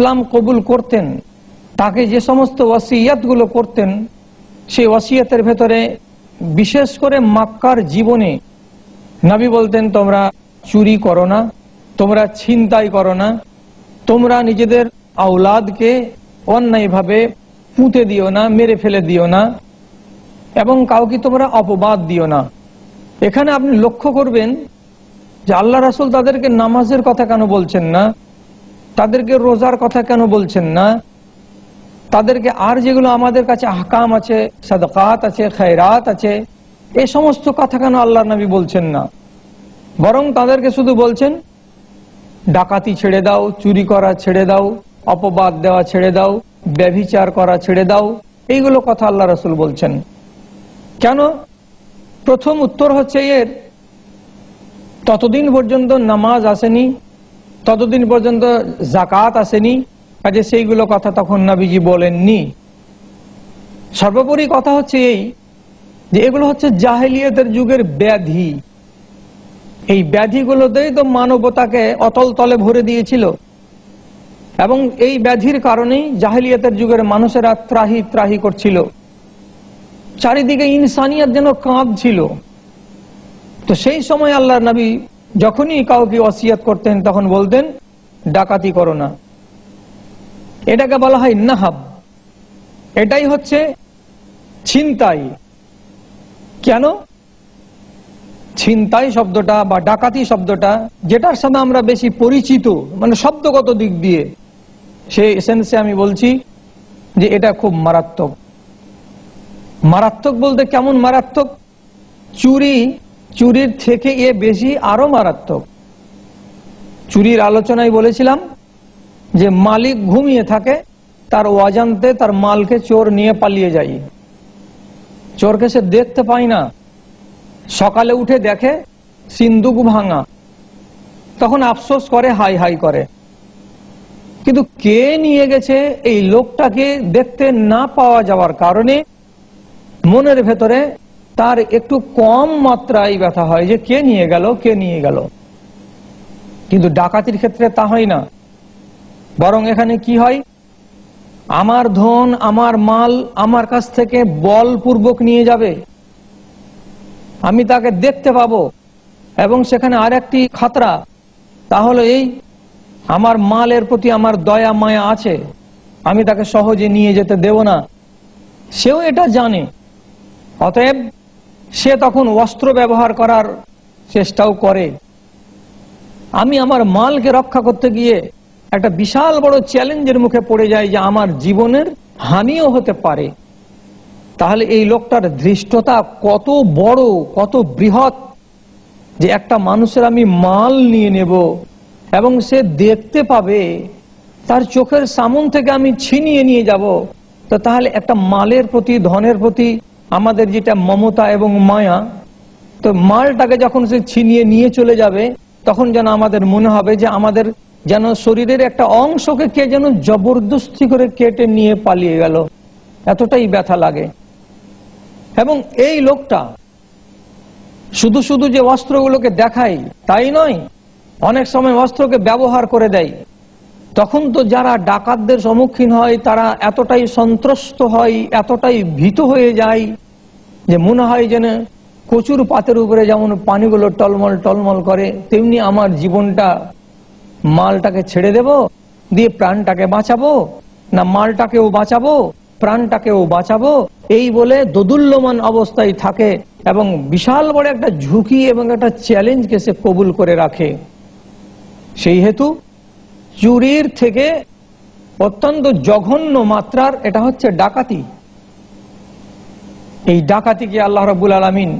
ইসলাম কবুল করতেন, তাকে যে সমস্ত ওয়াসিয়াতগুলো করতেন, সেই ওয়াসিয়াতের ভেতরে বিশেষ করে মাক্কার জীবনে নাবি বলতেন, তোমরা চুরি করো না, তোমরা ছিনতাই করো না, তোমরা নিজেদের আওলাদকে অন্যায়ভাবে পুঁতে দিও না, মেরে ফেলে দিও না, এবং কাউকে তোমরা অপবাদ দিও না। এখানে আপনি লক্ষ্য করবেন যে আল্লাহ রাসুল তাদেরকে নামাজের কথা কেন বলছেন না? তাদেরকে রোজার কথা কেন বলছেন না? তাদেরকে আর যেগুলো আমাদের কাছে হাকাম আছে, সাদকাত আছে, খায়রাত আছে এই সমস্ত কথা কেন আল্লাহ নবী বলছেন না? বরং তাদেরকে শুধু বলছেন, ডাকাতি ছেড়ে দাও, চুরি করা ছেড়ে দাও, অপবাদ দেওয়া ছেড়ে দাও, ব্যভিচার করা ছেড়ে দাও, এইগুলো কথা আল্লাহ রসুল বলছেন। কেন? প্রথম উত্তর হচ্ছে এর, ততদিন পর্যন্ত নামাজ আসেনি ততদিন পর্যন্ত জাকাত আসেনি, কাজে সেইগুলো কথা তখন নাবিজি বলেননি। সর্বোপরি কথা হচ্ছে এই যে এগুলো হচ্ছে জাহেলিয়তের যুগের ব্যাধি। এই ব্যাধিগুলোতেই তো মানবতাকে অতল তলে ভরে দিয়েছিল। এবং এই ব্যাধির কারণেই জাহেলিয়তের যুগের মানুষেরা ত্রাহি ত্রাহি করছিল। চারিদিকে ইনসানিয়াত যেন কাঁদছিল তো সেই সময় আল্লাহ নবী যখনই কাউকে অসিয়াত করতেন, তখন বলতেন, ডাকাতি করো না। এটাকে বলা হয় নাহাব। এটাই হচ্ছে ছিনতাই। কেন? ছিনতাই শব্দটা বা ডাকাতি শব্দটা, যেটার সাথে আমরা বেশি পরিচিত মানে শব্দগত দিক দিয়ে, সেই এসেন্সে আমি বলছি যে এটা খুব মারাত্মক। মারাত্মক বলতে কেমন মারাত্মক? চুরি চুরির থেকে এ বেশি আরও মারাত্মক। চুরির আলোচনায় বলেছিলাম যে মালিক ঘুমিয়ে থাকে, তার অজান্তে তার মালকে চোর নিয়ে পালিয়ে যায়। চোরকে সে দেখতে পায় না। সকালে উঠে দেখে সিন্দুক ভাঙা। তখন আফসোস করে, হাই হাই করে। কিন্তু কে নিয়ে গেছে এই লোকটাকে দেখতে না পাওয়া যাওয়ার কারণে মনের ভেতরে তার একটু কম মাত্রায় ব্যথা হয় যে কে নিয়ে গেল, কে নিয়ে গেল। কিন্তু ডাকাতির ক্ষেত্রে তা হয় না। বরং এখানে কি হয়? আমার ধন, আমার মাল আমার কাছ থেকে বলপূর্বক নিয়ে যাবে। আমি তাকে দেখতে পাবো। এবং সেখানে আর একটি খাতরা। তাহলে এই আমার মালের প্রতি আমার দয়া, মায়া আছে। আমি তাকে সহজে নিয়ে যেতে দেব না। সেও এটা জানে। অতএব সে তখন অস্ত্র ব্যবহার করার চেষ্টাও করে। আমি আমার মালকে রক্ষা করতে গিয়ে একটা বিশাল বড় চ্যালেঞ্জের মুখে পড়ে যায় যে আমার জীবনের হানিও হতে পারে। তাহলে এই লোকটার ধৃষ্টতা কত বড়, কত বৃহৎ যে একটা মানুষের আমি মাল নিয়ে নেব এবং সে দেখতে পাবে, তার চোখের সামন থেকে আমি ছিনিয়ে নিয়ে যাব। তো তাহলে একটা মালের প্রতি, ধনের প্রতি আমাদের যেটা মমতা এবং মায়া, তো মালটাকে যখন সে ছিনিয়ে নিয়ে চলে যাবে, তখন যেন আমাদের মনে হবে যে আমাদের যেন শরীরের একটা অংশকে কে যেন জবরদস্তি করে কেটে নিয়ে পালিয়ে গেল। এতটাই ব্যথা লাগে। এবং এই লোকটা শুধু শুধু যে অস্ত্রগুলোকে দেখাই তাই নয়, অনেক সময় অস্ত্রকে ব্যবহার করে দেয়। তখন তো যারা ডাকাতদের সম্মুখীন হয়, তারা এতটাই সন্ত্রস্ত হয়, এতটাই ভীত হয়ে যায় যে মনে হয় যেন কচুর পাতের উপরে যেমন পানিগুলো টলমল টলমল করে, তেমনি আমার জীবনটা মালটাকে ছেড়ে দেব, দিয়ে প্রাণটাকে বাঁচাবো, না মালটাকেও বাঁচাবো, প্রাণটাকেও বাঁচাবো, এই বলে দোদুল্যমান অবস্থায় থাকে এবং বিশাল বড় একটা ঝুঁকি এবং একটা চ্যালেঞ্জকে সে কবুল করে রাখে। সেই হেতু চুরির থেকে অত্যন্ত জঘন্য মাত্রার এটা হচ্ছে ডাকাতি। এই ডাকাতিকে আল্লাহ রবুল আলমিন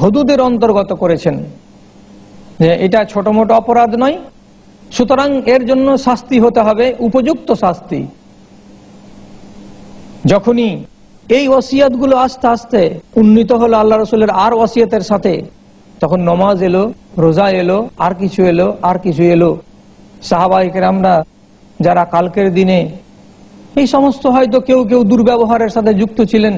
হদুদের অন্তর্গত করেছেন যে এটা ছোট মোটো অপরাধ নয়, সুতরাং এর জন্য শাস্তি হতে হবে, উপযুক্ত শাস্তি। যখনই এই ওসিয়াতগুলো আস্তে আস্তে উন্নীত হলো আল্লাহ রসুলের আর ওসিয়তের সাথে, তখন নমাজ এলো, রোজা এলো, আর কিছু এলো, আর কিছু এলো। সাহাবাহিকের যারা কালকের দিনে এই সমস্ত হয়তো কেউ কেউ দুর্ব্যবহারের সাথে যুক্ত ছিলেন।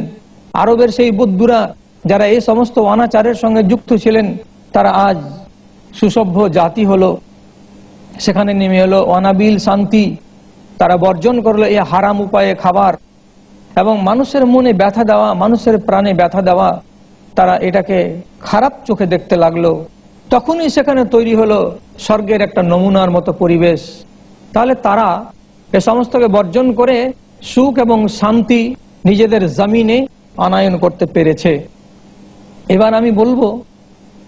আরবের সেই বৌদ্ধরা যারা এই সমস্ত অনাচারের সঙ্গে যুক্ত ছিলেন, তারা আজ সুসভ্য জাতি হলো। সেখানে নেমে এলো অনাবিল শান্তি। তারা বর্জন করল এই হারাম উপায়ে খাবার। এবং মানুষের মনে ব্যথা দেওয়া, মানুষের প্রাণে ব্যথা দেওয়া, তারা এটাকে খারাপ চোখে দেখতে লাগল। তখনই সেখানে তৈরি হলো স্বর্গের একটা নমুনার মতো পরিবেশ। তাহলে তারা এ সমস্তকে বর্জন করে সুখ এবং শান্তি নিজেদের জমিনে আনায়ন করতে পেরেছে। এবার আমি বলব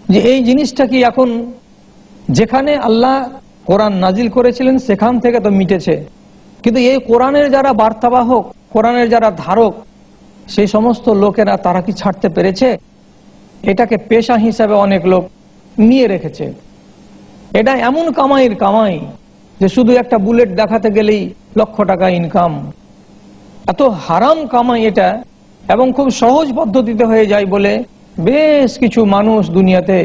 যে এই জিনিসটা কি এখন যেখানে আল্লাহ কোরআন নাজিল করেছিলেন সেখান থেকে তো মিটেছে। কিন্তু এই কোরআনের যারা বার্তাবাহক, কোরআনের যারা ধারক, সেই সমস্ত লোকেরা তারা কি ছাড়তে পেরেছে? এটাকে পেশা হিসাবে অনেক লোক নিয়ে রেখেছে। এটা এমন কামাইয়ের কামাই যে শুধু একটা বুলেট দেখাতে গেলেই লক্ষ টাকা ইনকাম এত হারাম কামাই এটা এবং খুব সহজ পদ্ধতিতে হয়ে যায় বলে বেশ কিছু মানুষ দুনিয়াতে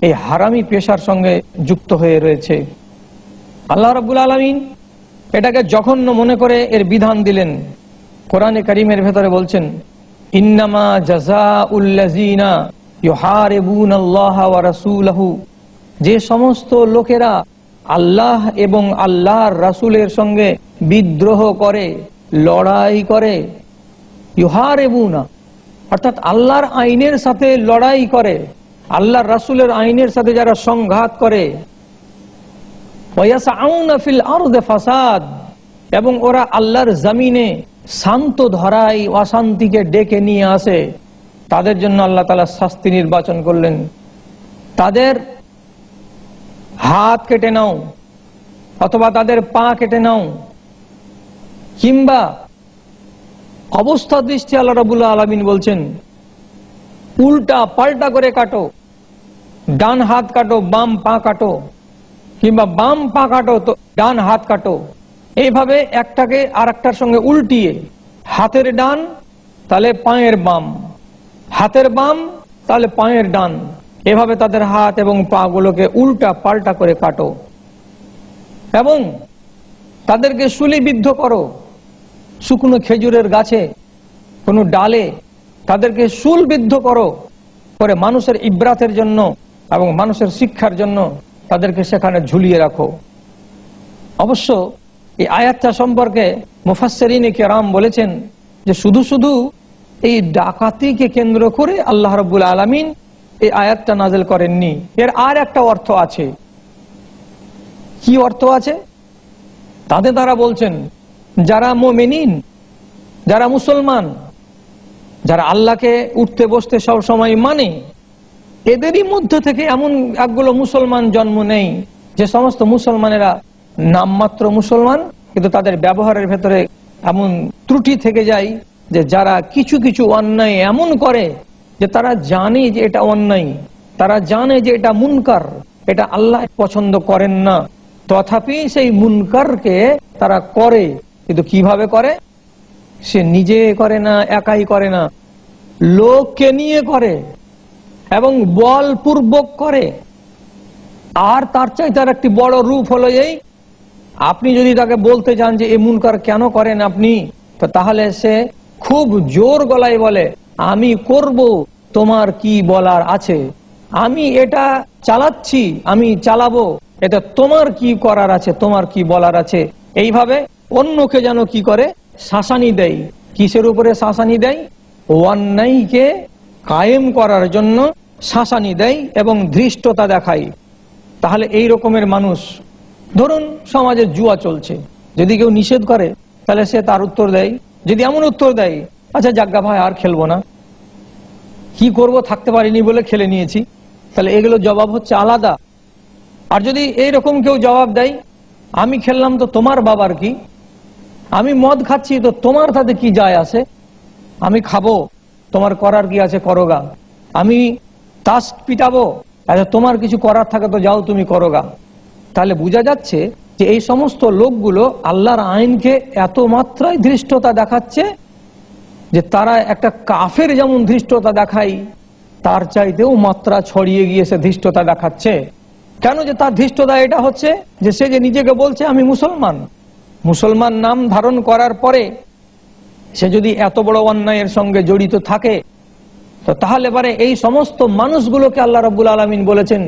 এই হারামি পেশার সঙ্গে যুক্ত হয়ে রয়েছে। আল্লাহ রাবুল আলমিন এটাকে জঘন্য মনে করে এর বিধান দিলেন। কোরআনে করিমের ভেতরে বলছেন, ইন্নামা জাজা উল্লাজিনা ইউহারিবুন আল্লাহ রাসূলহু যে সমস্ত লোকেরা আল্লাহ এবং আল্লাহর রাসুলের সঙ্গে বিদ্রোহ করে, লড়াই করে ইউহারিবুনা অর্থাৎ আল্লাহর আইনের সাথে লড়াই করে, আল্লাহর রাসূলের আইনের সাথে যারা সংঘাত করে ফাসাদ, এবং ওরা আল্লাহর জামিনে শান্ত ধরাই অশান্তিকে ডেকে নিয়ে আসে, তাদের জন্য আল্লাহ তালা শাস্তি নির্বাচন করলেন। তাদের হাত কেটে নাও, অথবা তাদের পা কেটে নাও, কিংবা অবস্থা দৃষ্টি আল্লাহ রবুল্লা আলমিন বলছেন, উল্টা পাল্টা করে কাটো, ডান হাত কাটো, বাম পা কাটো, কিংবা বাম পা কাটো, তো ডান হাত কাটো। এইভাবে একটাকে আর একটার সঙ্গে উল্টিয়ে, হাতের ডান, তাহলে পায়ের বাম, হাতের বাম, তাহলে পায়ের ডান। এভাবে তাদের হাত এবং পা গুলোকে উল্টা পাল্টা করে কাটো। এবং তাদেরকে সুলিবিদ্ধ করো। শুকনো খেজুরের গাছে কোনো ডালে তাদেরকে শুলবিদ্ধ করো করে মানুষের ইব্রাতের জন্য এবং মানুষের শিক্ষার জন্য তাদেরকে সেখানে ঝুলিয়ে রাখো। অবশ্য এই আয়াতটা সম্পর্কে মুফাসরিনে কেরাম বলেছেন যে শুধু শুধু এই ডাকাতিকে কেন্দ্র করে আল্লাহ রব্বুল আলমিন এই আয়াতটা নাজেল করেননি। এর আর একটা অর্থ আছে। কি অর্থ আছে? তাদের তারা বলছেন, যারা মোমেনিন, যারা মুসলমান, যারা আল্লাহকে উঠতে বসতে সব সময় মানে এদেরই মধ্যে থেকে এমন একগুলো মুসলমান জন্ম নেই, যে সমস্ত মুসলমানেরা নামমাত্র মুসলমান, কিন্তু তাদের ব্যবহারের ভেতরে এমন ত্রুটি থেকে যায়, যে যারা কিছু কিছু অন্যায় এমন করে যে তারা জানে যে এটা অন্যায়, তারা জানে যে এটা মুনকার, এটা আল্লাহ পছন্দ করেন না। তথাপি সেই মুনকারকে তারা করে, কিন্তু কীভাবে করে? সে নিজে করে না, একাই করে না। লোককে নিয়ে করে এবং বলপূর্বক করে। আর তার চাই তার একটি বড় রূপ হলো এই, আপনি যদি তাকে বলতে চান যে এই মুনকার কেন করেন আপনি, তো তাহলে সে খুব জোর গলায় বলে আমি করব, তোমার কি বলার আছে? আমি এটা চালাচ্ছি, আমি চালাবো। এটা তোমার কি করার আছে, তোমার কি বলার আছে? এইভাবে অন্যকে যেন কি করে? শাসানি দেয়। কিসের উপরে শাসানি দেয়? অন্যায়কে কায়েম করার জন্য শাসানি দেয় এবং ধৃষ্টতা দেখায়। তাহলে এই রকমের মানুষ, ধরুন সমাজে জুয়া চলছে। যদি কেউ নিষেধ করে, তাহলে সে তার উত্তর দেয়। যদি এমন উত্তর দেয় আচ্ছা জাগ্গা ভাই, আর খেলব না। কি করব, থাকতে পারিনি বলে খেলে নিয়েছি। তাহলে এগুলো জবাব হচ্ছে আলাদা। আর যদি এই রকম কেউ জবাব দেয়, আমি খেললাম তো তোমার বাবার কি? আমি মদ খাচ্ছি তো তোমার তাতে কি যায় আসে? আমি খাব, তোমার করার কি আছে করোগা আমি তাস পিটাবো আচ্ছা তোমার কিছু করার থাকে তো যাও তুমি করোগা তাহলে বোঝা যাচ্ছে যে এই সমস্ত লোকগুলো আল্লাহর আইনকে এত মাত্রায় ধৃষ্টতা দেখাচ্ছে যে তারা একটা কাফের যেমন ধৃষ্টতা দেখায়, তার চাইতেও মাত্রা ছড়িয়ে গিয়ে সে ধৃষ্টতা দেখাচ্ছে। কেন যে তার ধৃষ্টতা এটা হচ্ছে যে সে যে নিজেকে বলছে, আমি মুসলমান। মুসলমান নাম ধারণ করার পরে সে যদি এত বড় অন্যায়ের সঙ্গে জড়িত থাকে, তো তাহলে পারে এই সমস্ত মানুষগুলোকে আল্লাহ রব্বুল আলমিন বলেছেন,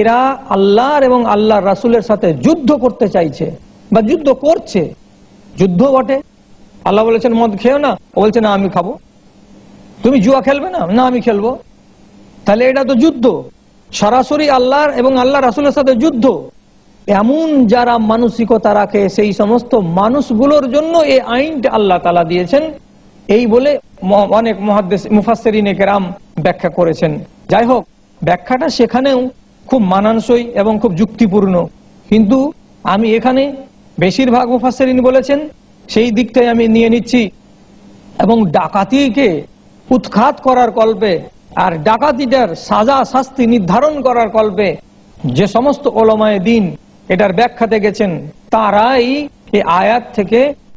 এরা আল্লাহর এবং আল্লাহর রাসুলের সাথে যুদ্ধ করতে চাইছে বা যুদ্ধ করছে। যুদ্ধ বটে। আল্লাহ বলেছেন, মদ খেও না। ও বলছে, না, আমি খাব। তুমি জুয়া খেলবে না? না, আমি খেলব। তাহলে এটা তো যুদ্ধ। সরাসরি আল্লাহর এবং আল্লাহ রাসুলের সাথে যুদ্ধ। এমন যারা মানসিকতা রাখে, সেই সমস্ত মানুষগুলোর জন্য এই আইনটা আল্লাহ তালা দিয়েছেন। এই বলে অনেক মহাদ্দেশ মুফাসেরিনে কেরাম ব্যাখ্যা করেছেন। যাই হোক, ব্যাখ্যাটা সেখানেও খুব মানানসই এবং খুব যুক্তিপূর্ণ। কিন্তু আমি এখানে বেশিরভাগ মুফাসেরিন বলেছেন সেই দিকটাই আমি নিয়ে নিচ্ছি। এবং ডাকাতিকে উৎখাত করার কল্পে আর ডাকাতিটার সাজা শাস্তি নির্ধারণ করার কল্পে যে সমস্ত ওলমায় দিন এটার ব্যাখ্যাতে গেছেন, তারাই এই আয়াত থেকে